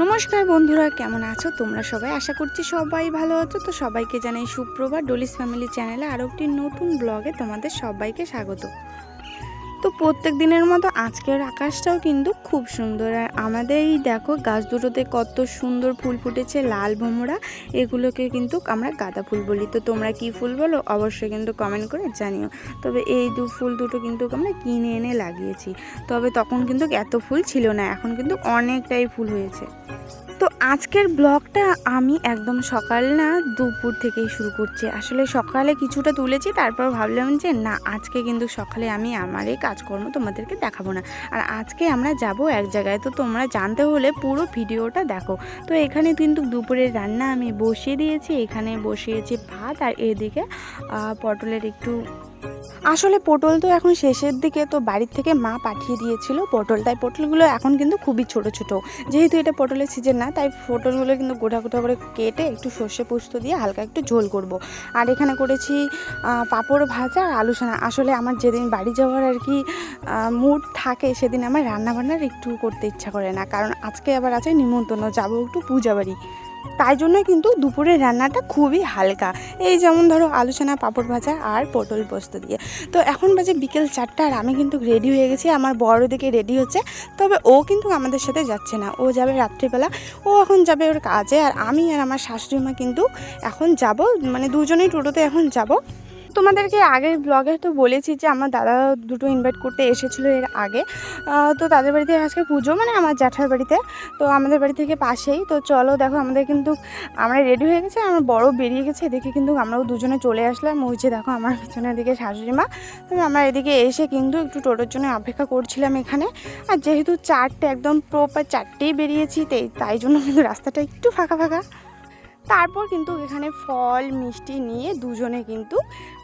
নমস্কার বন্ধুরা, কেমন আছো? তোমরা সবাই আশা করছি সবাই ভালো আছো। তো সবাইকে জানাই সুপ্রভাত ডলিস ফ্যামিলি চ্যানেলে আরও একটি নতুন ব্লগে তোমাদের সবাইকে স্বাগত। তো প্রত্যেক দিনের মতো আজকের আকাশটাও কিন্তু খুব সুন্দর। আর আমাদের এই দেখো গাছ দুটোতে কত সুন্দর ফুল ফুটেছে, লাল ভোমরা, এগুলোকে কিন্তু আমরা গাঁদা ফুল বলি। তো তোমরা কি ফুল বলো অবশ্যই কিন্তু কমেন্ট করে জানিও। তবে এই দু ফুল দুটো কিন্তু আমরা কিনে এনে লাগিয়েছি। তবে তখন কিন্তু এত ফুল ছিল না, এখন কিন্তু অনেকটাই ফুল হয়েছে। তো আজকের ব্লগটা আমি একদম সকাল না দুপুর থেকেই শুরু করছি। আসলে সকালে কিছুটা তুলেছি, তারপর ভাবলাম যে না, আজকে কিন্তু সকালে আমি আমার এই কাজকর্ম তোমাদেরকে দেখাবো না। আর আজকে আমরা যাব এক জায়গায়, তো তোমরা জানতে হলে পুরো ভিডিওটা দেখো। তো এখানে কিন্তু দুপুরের রান্না আমি বসিয়ে দিয়েছি, এখানে বসিয়েছি ভাত আর এদিকে পটলের একটু আসলে পটল তো এখন শেষের দিকে, তো বাড়ির থেকে মা পাঠিয়ে দিয়েছিল পটল। তাই পটলগুলো এখন কিন্তু খুবই ছোট ছোট। যেহেতু এটা পটলের সিজন না, তাই পটলগুলো কিন্তু গোটা গোটা করে কেটে একটু সর্ষে পোস্ত দিয়ে হালকা একটু ঝোল করব। আর এখানে করেছি পাঁপড় ভাজা আর আলু সানা আসলে আমার যেদিন বাড়ি যাওয়ার আর কি মুড থাকে, সেদিন আমার রান্নাবান্নার একটু করতে ইচ্ছা করে না। কারণ আজকে আবার আছে নিমন্ত্রণ, যাব একটু পূজা বাড়ি তাই জন্য কিন্তু দুপুরের রান্নাটা খুবই হালকা। এই যেমন ধরো আলোচনা পাঁপড় ভাজা আর পটল পোস্ত দিয়ে। তো এখন বাজে বিকেল চারটা আর আমি কিন্তু রেডি হয়ে গেছি। আমার বড় দিকে রেডি হচ্ছে। তবে ও কিন্তু আমাদের সাথে যাচ্ছে না। ও যাবে রাত্রিবেলা। ও এখন যাবে ওর কাজে। আর আমি আর আমার শাশুড়ি মা কিন্তু এখন যাব। মানে দুজনেই টোটোতে এখন যাব। তোমাদেরকে আগের ব্লগে তো বলেছি যে আমার দাদা দুটো ইনভাইট করতে এসেছিল এর আগে। তো তাদের বাড়িতে আজকে পুজো মানে আমার জ্যাঠার বাড়িতে। তো আমাদের বাড়ি থেকে পাশেই। তো চলো দেখো, আমাদের কিন্তু আমরা রেডি হয়ে গেছে, আমার বড় বেরিয়ে গেছে। এদিকে কিন্তু আমরাও দুজনে চলে আসলাম। ওই যে দেখো, আমার পিছনের দিকে শাশুড়ি মা তবে আমরা এদিকে এসে কিন্তু একটু টোটোর জন্য অপেক্ষা করছিলাম এখানে। আর যেহেতু চারটে, একদম প্রপার চারটেই বেরিয়েছি তাই তাই জন্য কিন্তু রাস্তাটা একটু ফাঁকা ফাঁকা। তারপর কিন্তু এখানে ফল, মিষ্টি নিয়ে দুজনে কিন্তু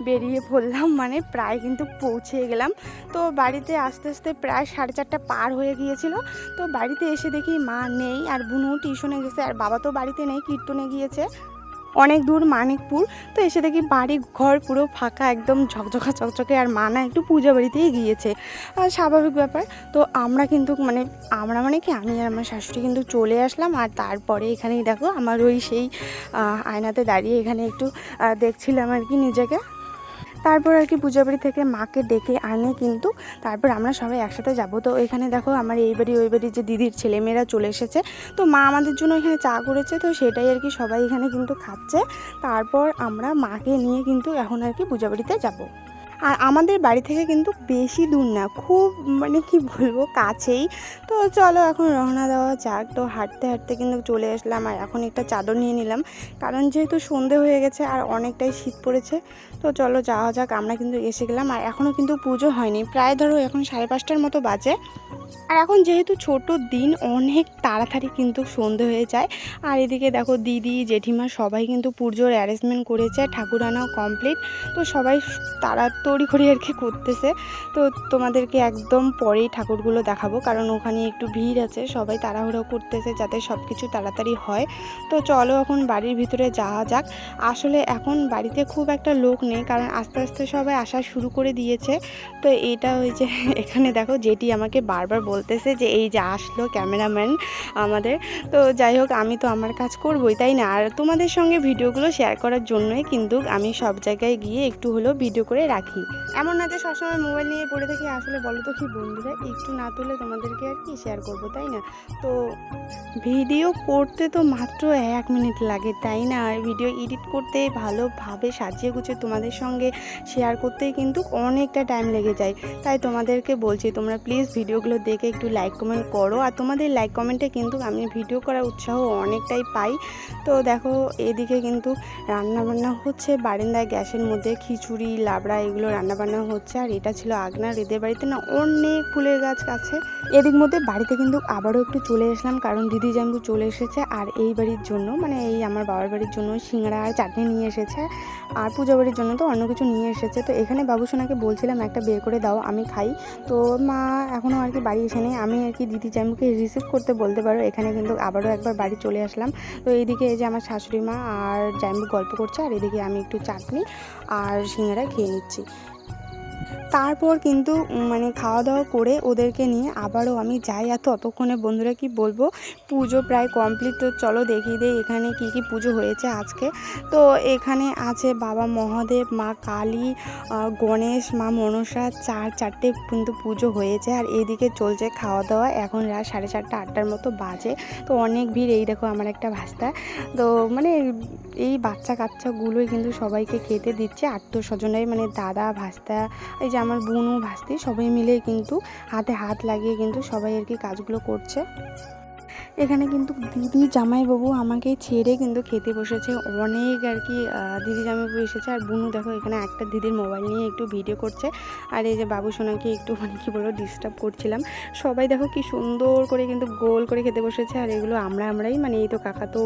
বেরিয়ে পড়লাম মানে প্রায় কিন্তু পৌঁছে গেলাম। তো বাড়িতে আস্তে আস্তে প্রায় সাড়ে চারটা পার হয়ে গিয়েছিল। তো বাড়িতে এসে দেখি মা নেই আর বুনু টিউশনে গেছে, আর বাবা তো বাড়িতে নেই, কীর্তনে গিয়েছে। অনেক দূর মানিকপুর, তো এসে দেখি বাড়ি ঘর পুরো ফাঁকা, একদম ঝকঝকা চকচকে আর মা না একটু পূজা বাড়িতেই গিয়েছে। স্বাভাবিক ব্যাপার, তো আমরা কিন্তু মানে আমরা মানে কি, আমি আর আমার শাশুড়ি কিন্তু চলে আসলাম, আর তারপরে এখানেই দেখো, আমার ওই সেই আয়নাতে দাঁড়িয়ে এখানে একটু দেখছিলাম আর কি নিজেকে। তারপর আর কি পূজা বাড়ি থেকে মাকে ডেকে আনে কিন্তু তারপর আমরা সবাই একসাথে যাব। তো এখানে দেখো আমার এই বাড়ি, ওই বাড়ি যে দিদির ছেলেমেয়েরা চলে এসেছে। তো মা আমাদের জন্য এখানে চা করেছে, তো সেটাই আর কি সবাই এখানে কিন্তু খাচ্ছে। তারপর আমরা মাকে নিয়ে কিন্তু এখন আর কি পূজা বাড়িতে যাব। আর আমাদের বাড়ি থেকে কিন্তু বেশি দূর না, খুব মানে কি বলব, কাছেই। তো চলো এখন রওনা দেওয়া যাক। তো হাঁটতে হাঁটতে কিন্তু চলে আসলাম আর এখন একটা চাদর নিয়ে নিলাম। কারণ যেহেতু সন্ধে হয়ে গেছে আর অনেকটাই শীত পড়েছে, তো চলো যাওয়া যাক। আমরা কিন্তু এসে গেলাম আর এখনও কিন্তু পুজো হয়নি। প্রায় ধরো এখন সাড়ে পাঁচটার মতো বাজে। আর এখন যেহেতু ছোট দিন, অনেক তাড়াতাড়ি কিন্তু সন্ধে হয়ে যায়। আর এদিকে দেখো দিদি, জেঠিমা সবাই কিন্তু পুজোর অ্যারেঞ্জমেন্ট করেছে ঠাকুর আনাও কমপ্লিট তো সবাই তাড়াতাড়ি করে আর কি করতেছে। তো তোমাদেরকে একদম পরেই ঠাকুরগুলো দেখাবো, কারণ ওখানে একটু ভিড় আছে, সবাই তাড়াহুড়ো করতেছে যাতে সব কিছু তাড়াতাড়ি হয়। তো চলো এখন বাড়ির ভিতরে যাওয়া যাক। আসলে এখন বাড়িতে খুব একটা লোক নেই, কারণ আস্তে আস্তে সবাই আসা শুরু করে দিয়েছে। তো এটা ওই যে, এখানে দেখো যেটি আমাকে বারবার বলতেছে যে, এই যে আসলো ক্যামেরাম্যান আমাদের। তো যাই হোক, আমি তো আমার কাজ করবই, তাই না? আর তোমাদের সঙ্গে ভিডিওগুলো শেয়ার করার জন্যই কিন্তু আমি সব জায়গায় গিয়ে একটু হলেও ভিডিও করে রাখি। এমন না যে সবসময় মোবাইল নিয়ে পড়ে থাকি, আসলে বলো তো কি বন্ধুরা? একটু না তুলে তোমাদেরকে আর কি শেয়ার করব, তাই না? তো ভিডিও করতে তো মাত্র এক মিনিট লাগে, তাই না? আর ভিডিও এডিট করতে ভালোভাবে সাজিয়ে গুছিয়ে তোমাদের সঙ্গে শেয়ার করতেই কিন্তু অনেকটা টাইম লেগে যায়। তাই তোমাদেরকে বলছি, তোমরা প্লিজ ভিডিওগুলো দেখে একটু লাইক কমেন্ট করো। আর তোমাদের লাইক কমেন্টে কিন্তু আমি ভিডিও করার উৎসাহ অনেকটাই পাই। তো দেখো, এদিকে কিন্তু রান্নাবান্না হচ্ছে। বারান্দায় গ্যাসের মধ্যে খিচুড়ি, লাবড়া এগুলো রান্নাবান্না হচ্ছে। আর এটা ছিল আগনার এদের বাড়িতে না অনেক ফুলের গাছ আছে। এদিক মধ্যে বাড়িতে কিন্তু আবারও একটু চলে আসলাম কারণ দিদি জাম্বু চলে এসেছে। আর এই বাড়ির জন্য মানে এই আমার বাবার বাড়ির জন্য সিঙ্গাড়া আর চাটনি নিয়ে এসেছে। আর পুজো বাড়ির জন্য তো অন্য কিছু নিয়ে এসেছে। তো এখানে বাবুসোনাকে বলছিলাম, একটা বের করে দাও, আমি খাই। তো মা এখনও আর কি বাড়ি এসে নেই। আমি আর কি দিদি জামুকে রিসিভ করতে বলতে পারো, এখানে কিন্তু আবারও একবার বাড়ি চলে আসলাম। তো এইদিকে এই যে আমার শাশুড়ি মা আর জামু গল্প করছে, আর এদিকে আমি একটু চাটনি আর সিঙ্গারা খেয়ে নিচ্ছি। তারপর কিন্তু মানে খাওয়া দাওয়া করে ওদেরকে নিয়ে আবারও আমি যাই। আর ততক্ষণে বন্ধুরা কি বলব, পুজো প্রায় কমপ্লিট তো চলো দেখিয়ে দিই এখানে কি কি পুজো হয়েছে আজকে। তো এখানে আছে বাবা মহাদেব, মা কালী গণেশ, মা মনসা, চার, চারটে কিন্তু পুজো হয়েছে। আর এইদিকে চলছে খাওয়া দাওয়া এখন রাত সাড়ে চারটা, আটটার মতো বাজে। তো অনেক ভিড়, এই দেখো আমার একটা ভাস্তা তো মানে এই বাচ্চা কাচ্চাগুলোই কিন্তু সবাইকে খেতে দিচ্ছে। আত্মীয় স্বজনাই মানে দাদা, ভাস্তা, এই যে আমার বোনও ভাস্তি সবাই মিলে কিন্তু হাতে হাত লাগিয়ে কিন্তু সবাই আর কি কাজগুলো করছে। এখানে কিন্তু দিদি জামাইবাবু আমাকে ছেড়ে কিন্তু খেতে বসেছে। অনেক আর কি দিদি জামাইবাবু এসেছে আর বুনু দেখো এখানে একটা দিদির মোবাইল নিয়ে একটু ভিডিও করছে। আর এই যে বাবু সোনাকে একটু মানে কী বলব ডিস্টার্ব করছিলাম। সবাই দেখো কি সুন্দর করে কিন্তু গোল করে খেতে বসেছে। আর এগুলো আমরা আমরাই মানে এই তো কাকা তো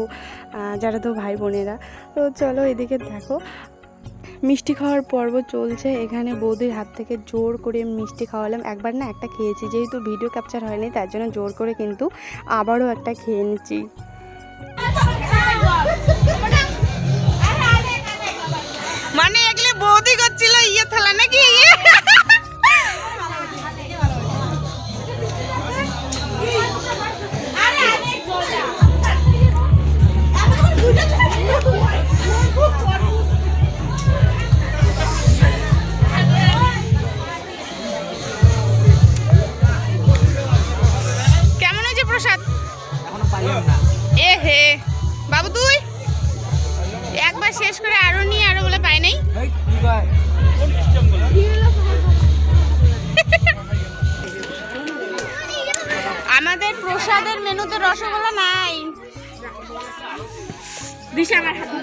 যারা তো ভাই বোনেরা। তো চলো এদিকে দেখো। মিষ্টি খাওয়ার পর্ব চলছে। এখানে বৌদির হাত থেকে জোর করে মিষ্টি খাওয়ালাম। একবার না একটা খেয়েছি, যেহেতু ভিডিও ক্যাপচার হয়নি, তার জন্য জোর করে কিন্তু আবারও একটা খেয়ে নিচ্ছি। বাবু তুই? একবার শেষ করে আরও নিয়ে আরও বলে পাই নাই? আমাদের প্রসাদের মেনুতে রসগোল্লা নাই। দিশা আমার হাতে।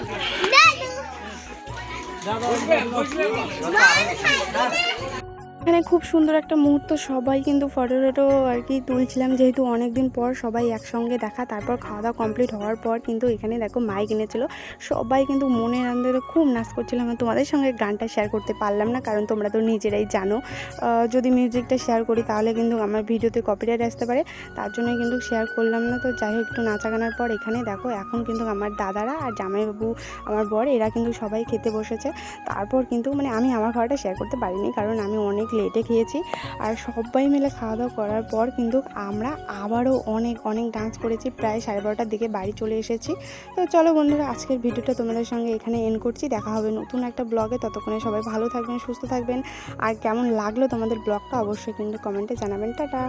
এখানে খুব সুন্দর একটা মুহূর্ত, সবাই কিন্তু ফটো টটো আর কি তুলছিলাম যেহেতু অনেক দিন পর সবাই একসঙ্গে দেখা, তারপর খাওয়া দাওয়া কমপ্লিট হওয়ার পর কিন্তু এখানে দেখো মাইক এনেছিল। সবাই কিন্তু মনের আনন্দে খুব নাচ করছিলাম তোমাদের সঙ্গে গানটা শেয়ার করতে পারলাম না, কারণ তোমরা তো নিজেরাই জানো। যদি মিউজিকটা শেয়ার করি তাহলে কিন্তু আমার ভিডিওতে কপিরাইট আসতে পারে, তার জন্যই কিন্তু শেয়ার করলাম না। তো যাই হোক, একটু নাচা গানার পর এখানে দেখো এখন কিন্তু আমার দাদারা আর জামাইবাবু, আমার বর, এরা কিন্তু সবাই খেতে বসেছে। তারপর কিন্তু মানে আমি আমার খাওয়াটা শেয়ার করতে পারিনি, কারণ আমি অনেক লেটে খেয়েছি আর সবাই মিলে খাওয়া দাওয়া করার পর কিন্তু আমরা আবারও অনেক অনেক ডান্স করেছি। প্রায় সাড়ে বারোটার দিকে বাড়ি চলে এসেছি। তো চলো বন্ধুরা, আজকের ভিডিওটা তোমাদের সঙ্গে এখানে এন্ড করছি। দেখা হবে নতুন একটা ব্লগে ততক্ষণে সবাই ভালো থাকবেন, সুস্থ থাকবেন। আর কেমন লাগল তোমাদের ব্লগটা অবশ্যই কিন্তু কমেন্টে জানাবেন। টাটা!